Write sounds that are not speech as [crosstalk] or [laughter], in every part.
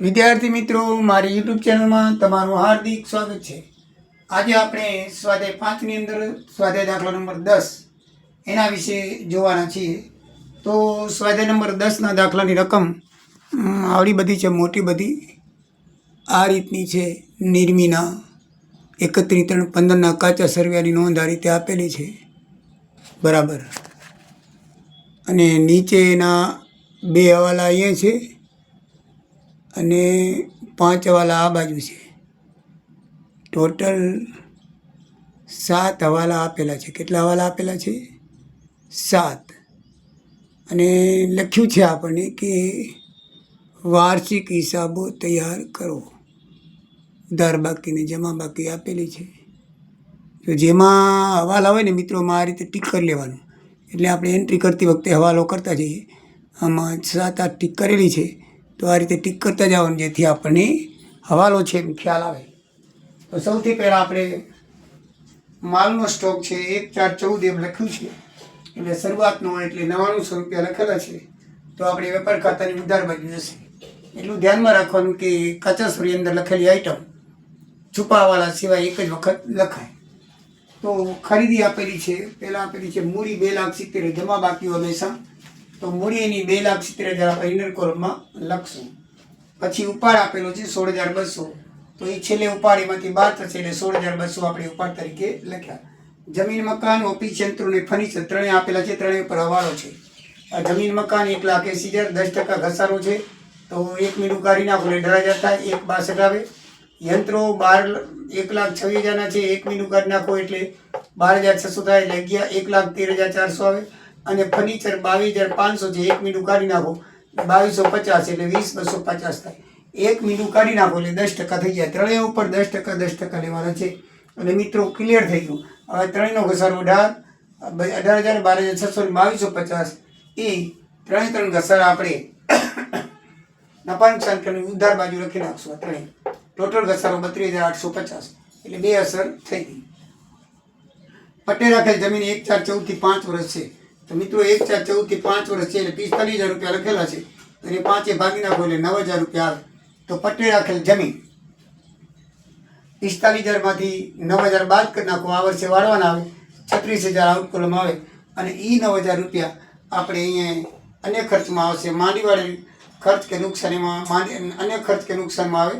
વિદ્યાર્થી મિત્રો, મારી યુટ્યુબ ચેનલમાં તમારું હાર્દિક સ્વાગત છે. આજે આપણે સ્વાધ્યાય પાંચની અંદર, સ્વાધ્યાય દાખલા નંબર દસ, એના વિશે જોવાના છીએ. તો સ્વાધ્યાય નંબર દસના દાખલાની રકમ આવડી બધી છે, મોટી બધી. આ રીતની છે, નિર્મીના એકત્રીસ ત્રણ પંદરના કાચા સરવ્યાની નોંધ આ રીતે આપેલી છે. બરાબર. અને નીચેના બે હવાલા અહીંયા છે. અને પાંચ હવાલા આ બાજુ છે. ટોટલ સાત હવાલા આપેલા છે. કેટલા હવાલા આપેલા છે? સાત. અને લખ્યું છે આપણને કે વાર્ષિક હિસાબો તૈયાર કરો. ઉધાર બાકીને જમા બાકી આપેલી છે. તો જેમાં હવાલા હોય ને મિત્રોમાં આ રીતે ટીક કરી લેવાનું. એટલે આપણે એન્ટ્રી કરતી વખતે હવાલો કરતા જઈએ. આમાં સાત આઠ ટીક કરેલી છે. તો આ રીતે ટીક કરતા જવાનું જેથી આપણને હવાલો છે એમ ખ્યાલ આવે. તો સૌથી પહેલાં આપણે માલનો સ્ટોક છે, એક ચાર ચૌદ એમ લખ્યું છે. એટલે શરૂઆતનો એટલે એટલે સો રૂપિયા લખેલા છે. તો આપણે વેપાર ખાતાની ઉધાર બાજુ જશે. એટલું ધ્યાનમાં રાખવાનું કે કાચા અંદર લખેલી આઈટમ છુપાવાળા સિવાય એક જ વખત લખાય. તો ખરીદી આપેલી છે, પહેલાં આપેલી છે, મૂડી બે લાખ સિત્તેર જમા બાકીઓ હંમેશા. તો મૂડી એની બે લાખ સિત્તેર હજાર આપણે ઇનર કોલમમાં લખશું. પછી ઉપાડ આપેલો છે સોળ હજાર બસો. તો એ છેલ્લે ઉપાડ એમાંથી બાર થશે એટલે સોળ હજાર બસો આપણે ઉપાડ તરીકે લખ્યા. જમીન, મકાન, ઓફિસ યંત્રો અને ફર્નિચર ત્રણેય આપેલા છે, ત્રણેય પર હવાલો છે. આ જમીન, મકાન, એક લાખ એંસી હજાર, દસ ટકા ઘસારો છે. તો એક મીડું કાઢી નાખો એટલે અઢાર હજાર થાય, એક બાસઠ આવે. યંત્રો બાર, એક લાખ છવ્વીસ હજારના છે, એક મીડું કાઢી નાખો એટલે બાર હજાર છસો થાય એટલે અગિયાર, એક લાખ તેર હજાર ચારસો આવે. અને ફર્નિચર બાવીસ હજાર પાંચસો છે એક મિનિટ કાઢી નાખો બાવીસો પચાસ એટલે વીસ બસો પચાસ થાય. એક મિનિટ કાઢી નાખો એટલે દસ ટકા થઈ જાય. ત્રણેય ઉપર દસ ટકા દસ ટકા લેવાના છે. અને મિત્રો ક્લિયર થઈ ગયું. હવે ત્રણેયનો ઘસારો અઢાર અઢાર હજાર બાર હજાર છસો બાવીસો પચાસ. એ ત્રણે ત્રણ ઘસારા આપણે નફા નુકસાન કરીને ઉધાર બાજુ લખી નાખશું આ ત્રણેય. ટોટલ ઘસારો બત્રીસ હજાર આઠસો પચાસ. એટલે બે અસર થઈ ગઈ. પટેલ રાખેલ જમીન એક ચાર ચૌદથી પાંચ વર્ષ છે. તો મિત્રો એક ચાર ચૌદથી પાંચ વર્ષ છે એટલે પિસ્તાલીસ હજાર રૂપિયા લખેલા છે. અને પાંચે ભાગી નાખો એટલે નવ હજાર રૂપિયા આવે. તો પટ્ટે રાખેલ જમીન. પિસ્તાલીસ હજારમાંથી નવ હજાર બાદ કરી નાખો, આ વર્ષે વાળવાના આવે. છત્રીસ હજાર આઉટ આવે. અને એ નવ હજાર રૂપિયા આપણે અહીંયા અન્ય ખર્ચમાં આવશે. માંડીવાળી ખર્ચ કે નુકસાનીમાં માંડી, અન્ય ખર્ચ કે નુકસાનમાં આવે.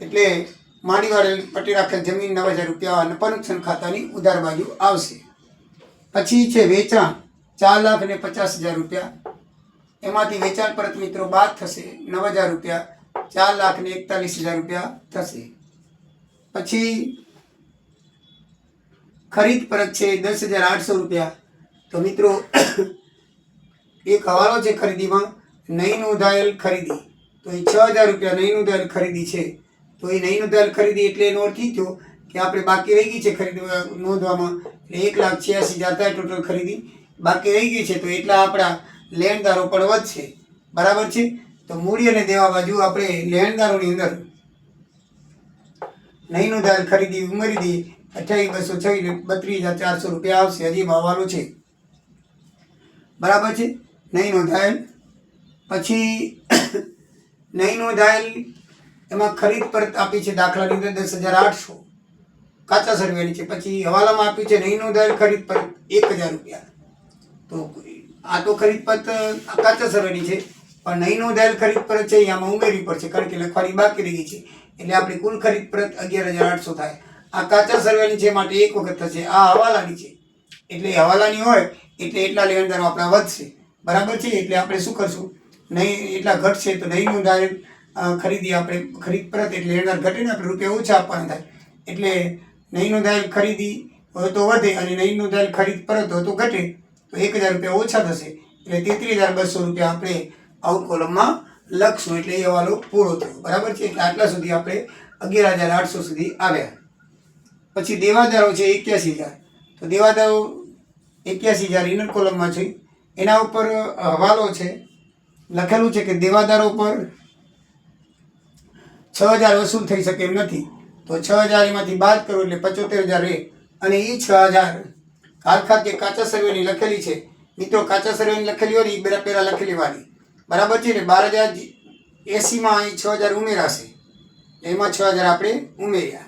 એટલે માંડીવાળી પટ્ટી રાખેલ જમીન નવ હજાર રૂપિયા અને નુકસાન ખાતાની ઉધાર બાજુ આવશે. પછી છે વેચાણ. ચાર લાખ અને પચાસ હજાર રૂપિયા. એમાંથી વેચાણ પરત મિત્રો બાદ થશે નવ હજાર રૂપિયા, ચાર લાખ ને એકતાલીસ હજાર રૂપિયા થશે. પછી ખરીદ પરત છે દસ હજાર આઠસો રૂપિયા. તો મિત્રો, એક હવાલો છે ખરીદીમાં, નહીં નોંધાયેલ ખરીદી. તો એ છ હજાર રૂપિયા નહીં નોંધાયેલ ખરીદી છે. તો એ નહીં નોંધાયેલ ખરીદી એટલે એનો અર્થ થયો કે આપણે બાકી રહી ગઈ છે ખરીદવા નોંધવામાં. એટલે એક લાખ છ્યાસી હજાર ટોટલ ખરીદી. બાકી રહી ગઈ છે, તો એટલા આપણા લેણદારો પણ વધશે. બરાબર છે? તો મૂડી અને દેવા બાજુ આપણે લેણદારોની અંદર નહીંનું દાલ ખરીદી ઉમેરી દઈએ અઠ્યાવીસ, બસો છવ્વીસ બત્રીસ હજાર ચારસો રૂપિયા આવશે, હજી ભાવવાલો છે. બરાબર છે? નહીંનો દાયલ પછી [coughs] નહીંનો દાયલ એમાં ખરીદ પરત આપી છે દાખલાની અંદર દસ હજાર આઠસો. કાચા સર્વેની છે, પછી હવાલામાં આપ્યું છે નહીંનો દાયલ ખરીદ પરત એક હજાર રૂપિયા. તો આ તો ખરીદ પત્ર કાચા સર્વેની છે, પણ નહીં નોંધાયેલ ખરીદ પરત છે, એ આમાં ઉમેરવી પડશે, કારણ કે લખવાની બાકી રહી છે. એટલે આપણી કુલ ખરીદ પરત અગિયાર હજાર આઠસો થાય. આ કાચા સર્વેની છે, માટે એક વખત થશે. આ હવાલાની છે. એટલે હવાલાની હોય, એટલે એટલા લેણદારો આપણા વધશે. બરાબર છે? એટલે આપણે શું કરશું? નહીં, એટલા ઘટશે તો નહીં નોંધાયેલ ખરીદી આપણે, ખરીદ પરત એટલે લેણદાર ઘટે ને આપણે રૂપિયા ઓછા આપવાના થાય. એટલે નહીં નોંધાયેલ ખરીદી હોય તો વધે અને નહીં નોંધાયેલ ખરીદ પરત હોય તો ઘટે. તો એક હજાર રૂપિયા ઓછા થશે એટલે તેત્રીસ હજાર બસો રૂપિયા આપણે આઉટ કોલમમાં લખશું એટલે એ વાલો પૂરો થયો. બરાબર છે? એટલે આટલા સુધી આપણે અગિયાર હજાર આઠસો સુધી આવ્યા. પછી દેવાદારો છે એક્યાસી હજાર. તો દેવાદારો એક્યાસી હજાર ઇનર કોલમમાં છે. એના ઉપર હવાલો છે. લખેલું છે કે દેવાદારો પર છ હજાર વસૂલ થઈ શકે એમ નથી. તો છ હજાર એમાંથી બાદ કરો એટલે પચોતેર હજાર રહે અને એ છ હજાર હાલખાત ખાતે કાચા સર્વેની લખેલી છે. મિત્રો, કાચા સર્વેની લખેલી હોય ને એ બધા પહેલાં લખેલી વાળી બરાબર છે ને? બાર હજાર એસીમાં અહીં છ હજાર ઉમેરાશે. એમાં છ હજાર આપણે ઉમેર્યા.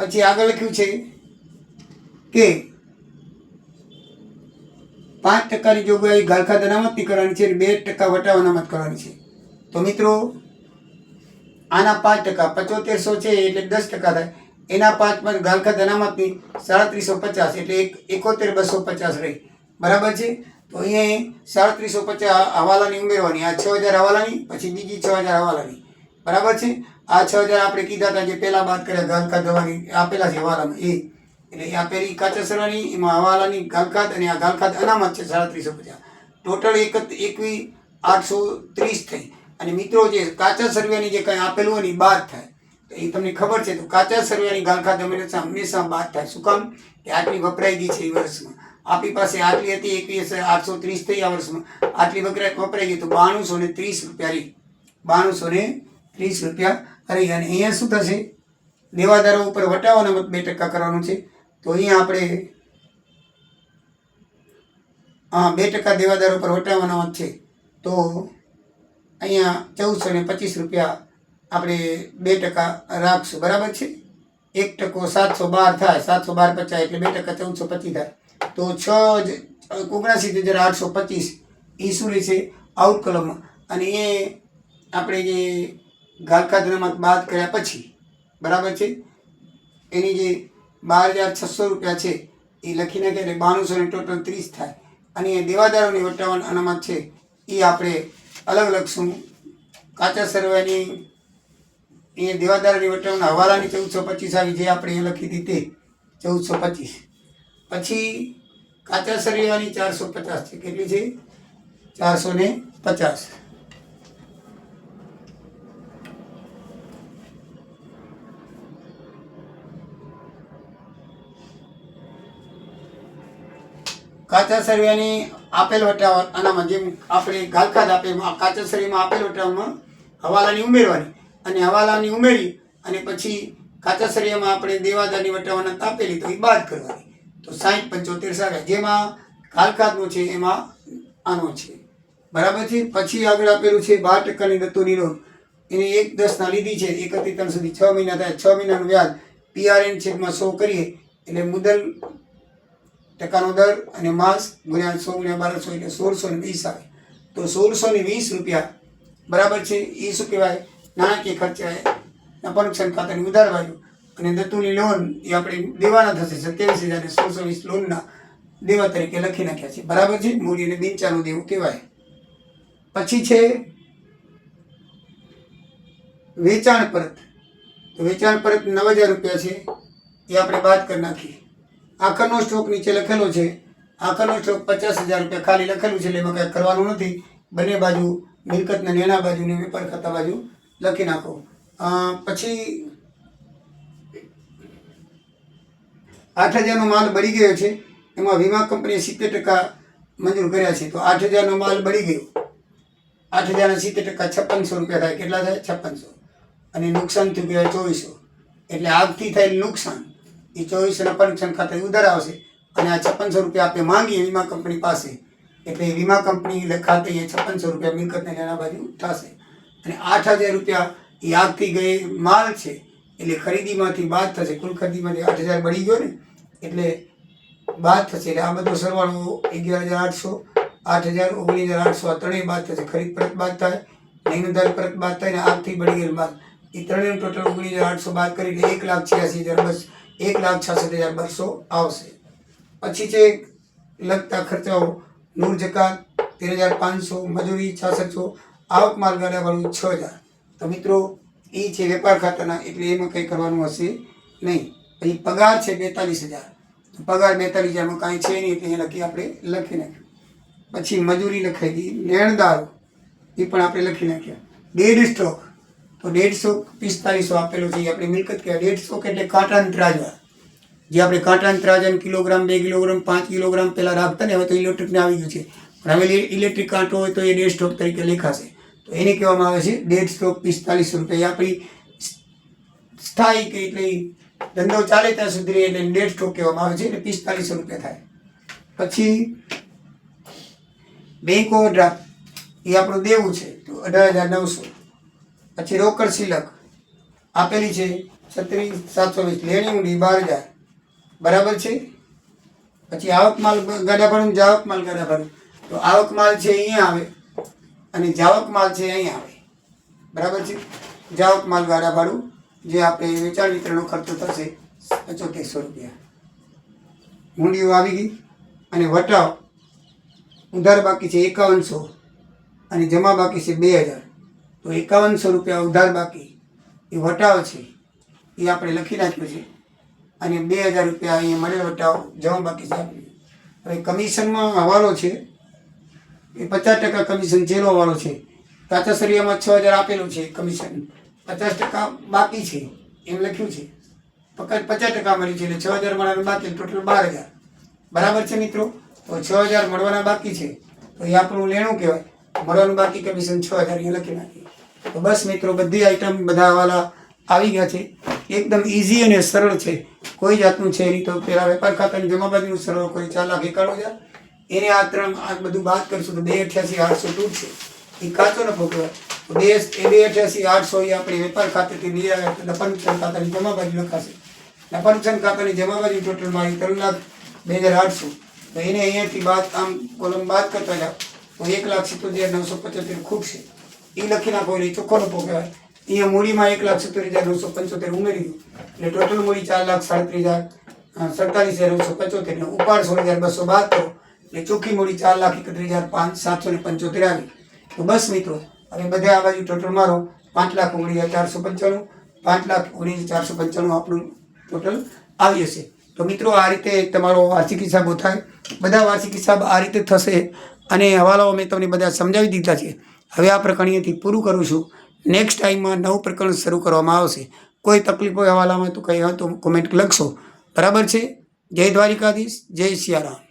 પછી આગળ લખ્યું છે કે પાંચ ટકાની જોગવાઈ ગાલખાત અનામતની કરવાની છે બે ટકા વટાવ અનામત કરવાની છે. તો મિત્રો, આના પાંચ ટકા પચોતેરસો છે એટલે દસ ટકા થાય. એના પાંચ પાંચ ગાલખાત અનામતની સાડત્રીસો પચાસ એટલે એક એકોતેર બસો પચાસ રહી. બરાબર છે? તો અહીંયા સાડત્રીસો પચાસ હવાલાની ઉમેરવાની, આ છ હજાર હવાલાની, પછી બીજી છ હજાર હવાલાની. બરાબર છે? આ છ હજાર આપણે કીધા હતા જે પહેલાં વાત કર્યા ગાલખાત દવાની આપેલા છે હવાલામાં, એ. એટલે આ પેલી કાચા સરવાની એમાં હવાલાની ગાલખાત અને આ ગાલખાત અનામત છે સાડત્રીસો પચાસ ટોટલ એક એકવી આઠસો ત્રીસ થઈ. અને મિત્રો જે કાચા સર્વેની જે કંઈ આપેલું હોય ને બાદ થાય. તો એ તમને ખબર છે, તો કાચા સર્વેની ગાંખા જમીન હંમેશા બાદ થાય. શું કામ? કે આટલી વપરાઈ ગઈ છે એ વર્ષમાં. આપણી પાસે આટલી હતી, એકવીસ આઠસો ત્રીસ થઈ આ વર્ષમાં. આટલી વપરાય વપરાઈ ગઈ, તો બાણુંસો ને ત્રીસ રૂપિયા રહી. બાણુંસો ને ત્રીસ રૂપિયા રહી. અને અહીંયા શું થશે? દેવાદારો ઉપર વટાવાનો બે ટકા કરવાનું છે. તો અહીંયા આપણે હા, બે ટકા દેવાદારો પર વટાવવાના છે. તો અહીંયા ચૌદસો ને પચીસ રૂપિયા આપણે બે ટકા રાખશું. બરાબર છે? એક ટકો સાતસો બાર થાય. સાતસો બાર પચાસ એટલે બે ટકા ચૌદસો પચીસ થાય. તો છ જ સિત્તેર હજાર આઠસો પચીસ એ શું રહેશે? આઉટ કલમમાં. અને એ આપણે જે ઘાલખાધનામાં બાદ કર્યા પછી, બરાબર છે? એની જે બાર હજાર છસો રૂપિયા છે એ લખી નાખે એટલે બાણુંસો ને ટોટલ ત્રીસ થાય. અને એ દેવાદારોની વટાવણ અનામત છે એ આપણે અલગ લખશું. કાચા સર્વેની એ દેવાદારોની વટાવના હવાલાની ચૌદસો પચીસ આવી જે આપણે એ લખી હતી તે ચૌદસો પચીસ. પછી કાચા સરિયાની ચારસો પચાસ છે. કેટલી છે? ચારસો ને પચાસ. કાચા સરિયાની આપેલ વટાવ આનામાં જેમ આપણે ગાલખાત આપે કાચા સરિયામાં આપેલ વટાવમાં હવાલાની ઉમેરવાની. અને હવાલાની ઉમેરી અને પછી કાચાસરિયામાં આપણે દેવાદાની વટાવાના તાપેલી તો એ બાદ કરવાની. તો સાહીઠ પંચોતેર સારા જેમાં કાલકાતનું છે, એમાં આનો છે. બરાબર છે? પછી આગળ આપેલું છે બાર ટકાની દત્તોની લોન. એને એક દસના લીધી છે એકત્રીસ ત્રણ સુધી છ મહિના થાય, છ મહિનાનું વ્યાજ. પીઆરએન ચેકમાં સો કરીએ, એટલે મુદલ ટકાનો દર અને માસ ગુણ્યા સો ગુણ્યા બારસો એટલે સોળસો ને વીસ આવે. તો સોળસો ને વીસ રૂપિયા, બરાબર છે? એ શું કહેવાય? નાણાકીય ખર્ચા પરોક્ષણ ખાતાની ઉધારવાયું અને દત્તુની લોન એ આપણે દેવાના થશે, સત્યાવીસ હજાર ને સોળસો વીસ લોનના દેવા તરીકે લખી નાખ્યા છે. બરાબર છે? મૂડી અને બિનચાનું દેવું કહેવાય. પછી છે વેચાણ પરત. વેચાણ પરત નવ હજાર રૂપિયા છે. એ આપણે બાદ કરી નાખીએ. આખરનો સ્ટોક નીચે લખેલો છે. આખરનો સ્ટોક પચાસ હજાર રૂપિયા ખાલી લખેલું છે, એટલે એમાં કાંઈ કરવાનું નથી. બંને બાજુ મિલકતના નેણા બાજુ ને વેપાર ખાતા બાજુ લખી નાખો. પછી આઠ હજારનો માલ બળી ગયો છે. એમાં વીમા કંપનીએ સિત્તેર ટકા મંજૂર કર્યા છે. તો આઠ હજારનો માલ બળી ગયો. આઠ હજારના સિત્તેર ટકા છપ્પનસો રૂપિયા થાય. કેટલા થાય? છપ્પનસો. અને નુકસાન થયું કહેવાય ચોવીસો. એટલે આગથી થયેલ નુકસાન એ ચોવીસોના પરીક્ષણ ખાતે ઉધાર આવશે. અને આ છપ્પનસો રૂપિયા આપણે માંગીએ વીમા કંપની પાસે. એટલે વીમા કંપની ખાતે એ છપ્પનસો રૂપિયા મિલકતને લેના બાજુ થશે. અને આઠ હજાર રૂપિયા એ આગથી ગઈ માલ છે. એટલે ખરીદીમાંથી બાદ થશે. કુલ ખરીદીમાંથી આઠ હજાર બળી ગયો ને, એટલે બાદ થશે. એટલે આ બધો સરવાળો અગિયાર હજાર આઠસો, આઠ હજાર, ઓગણીસ હજાર આઠસો, આ ત્રણેય બાદ થશે. ખરીદ પરત બાદ થાય ઉધાર પરત બાદ થાય ને આગથી બળી ગયેલ બાદ એ ત્રણેયનું ટોટલ ઓગણીસ હજાર આઠસો બાદ કરી એટલે એક લાખ છ્યાસી હજાર, બસ એક લાખ છાસઠ હજાર બસો આવશે. પછી છે લગતા ખર્ચાઓ. નૂર જકાત, તેર હજાર પાંચસો, મજૂરી છાસઠસો આવક માલગાડાવાળું છ હજાર. તો મિત્રો એ છે વેપાર ખાતાના, એટલે એમાં કંઈ કરવાનું હશે નહીં. પછી પગાર છે બેતાલીસ હજાર. તો પગાર બેતાલીસ હજારમાં કાંઈ છે નહીં, એટલે એ લખી આપણે લખી નાખ્યું. પછી મજૂરી લખાઈ ગઈ લેણદારો એ પણ આપણે લખી નાખ્યા. Dead stock. તો દેડસો પિસ્તાલીસો આપેલો છે એ આપણે મિલકત કહેવાય. દેડસો એટલે કાંટાન ત્રાજવા જે આપણે કાંટાન ત્રાજન કિલોગ્રામ, બે કિલોગ્રામ, પાંચ કિલોગ્રામ પહેલાં રાખતા ને, હવે તો ઇલેક્ટ્રિકને આવી ગયું છે. પણ હવે ઇલેક્ટ્રિક કાંટો હોય તો એ ડેડ સ્ટોક તરીકે લેખાશે. તો એને કહેવામાં આવે છે દેઢસો પિસ્તાલીસો રૂપિયા. આપણી સ્થાયી કે એટલે ધંધો ચાલે ત્યાં સુધી એને એટલે સ્ટોક કહેવામાં આવે છે એટલે પિસ્તાલીસો રૂપિયા થાય. પછી બેંક ઓવરડ્રાફ્ટ એ આપણું દેવું છે, તો અઢાર હજાર નવસો. પછી રોકડ સિલક આપેલી છે, છત્રીસ, સાતસો વીસ, લેણી ઊંડી, બાર હજાર. બરાબર છે? પછી આવક માલ ગાડા ભરું આવક માલ ગાડા ભરું. તો આવક માલ છે, અહીંયા આવે. અને જાવક માલ છે અહીં આવે. બરાબર છે? જાવક માલ વાળા ભાડું, જે આપણે વેચાણ વિતરણનો ખર્ચો થશે પચોતેરસો રૂપિયા. હુંડીઓ આવી ગઈ અને વટાવ ઉધાર બાકી છે એકાવનસો અને જમા બાકી છે બે હજાર. તો એકાવનસો રૂપિયા ઉધાર બાકી. એ વટાવ છે, એ આપણે લખી નાખ્યું છે. અને બે હજાર રૂપિયા અહીંયા મળેલો વટાવ જમા બાકી છે. હવે કમિશનમાં હવાલો છે એ પચાસ ટકા કમિશન હવાલો છે. કાચા સરિયામાં છ હજાર આપેલું છે કમિશન. પચાસ ટકા બાકી છે. એમ લખ્યું છે. પચાસ ટકા મળ્યું છે એટલે છ હજાર મળવાનું બાકી ટોટલ બાર હજાર. બરાબર છે મિત્રો? તો છ હજાર મળવાના બાકી છે. તો એ આપણું લેણું કહેવાય. મળવાનું બાકી કમિશન છ હજાર અહીંયા લખી નાખીએ. તો બસ મિત્રો, બધી આઈટમ બધા વાલા આવી ગયા છે. એકદમ ઇઝી અને સરળ છે. કોઈ જાતનું છે નહીં તો પેલા વેપાર ખાતાની જમાબાદીનું સરળ કોઈ લાખ એકાણું હજાર એને આ ત્રણ આ બધું બાદ કરશું તો બે અઠ્યાસી આઠસો તૂટશે એ કાચો નફો કહેવાય તો બે એ બે અઠ્યાસી આઠસો એ આપણે વેપાર ખાતેથી લઈ આવ્યા તો ખાતાની જમાબાજી લખાશે. નફા ખાતાની જમાબાજી ટોટલમાં એ ત્રણ લાખ બે હજાર આઠસો. તો એને અહીંયાથી બાદ આમ કોલમ બાદ કરતા જાઓ તો એક લાખ સિત્તોતેર, નવસો પંચોતેર છે. એ લખી નાખો એટલે ચોખ્ખો નફો કહેવાય અહીંયા મૂડીમાં એક લાખ સિત્તેર હજાર, નવસો પંચોતેર ઉમેરી દો. એટલે ટોટલ મૂડી ચાર લાખ સાડત્રીસ હજાર સડતાલીસ હજાર, નવસો પંચોતેર ને ઉપાડ સોળ હજાર બસો બાદ કરો. એટલે ચોખ્ખી મૂડી ચાર લાખ એકત્રીસ હજાર પાંચ સાતસો ને પંચોતેર આવી. તો બસ મિત્રો, હવે બધા આ બાજુ ટોટલ મારો પાંચ લાખ ઓગણીસ હજાર ચારસો પંચાણું, પાંચ લાખ ઓગણીસ ચારસો પંચાણું આપણું ટોટલ આવી જશે. તો મિત્રો, આ રીતે તમારો વાર્ષિક હિસાબો થાય બધા વાર્ષિક હિસાબ આ રીતે થશે અને હવાલાઓ મેં તમને બધા સમજાવી દીધા છે. હવે આ પ્રકરણીયથી પૂરું કરું છું. નેક્સ્ટ ટાઈમમાં નવું પ્રકરણ શરૂ કરવામાં આવશે. કોઈ તકલીફ હોય હવાલામાં તો કંઈ હોય તો કોમેન્ટ લખશો. બરાબર છે? જય દ્વારિકાધીશ, જય સિયારામ.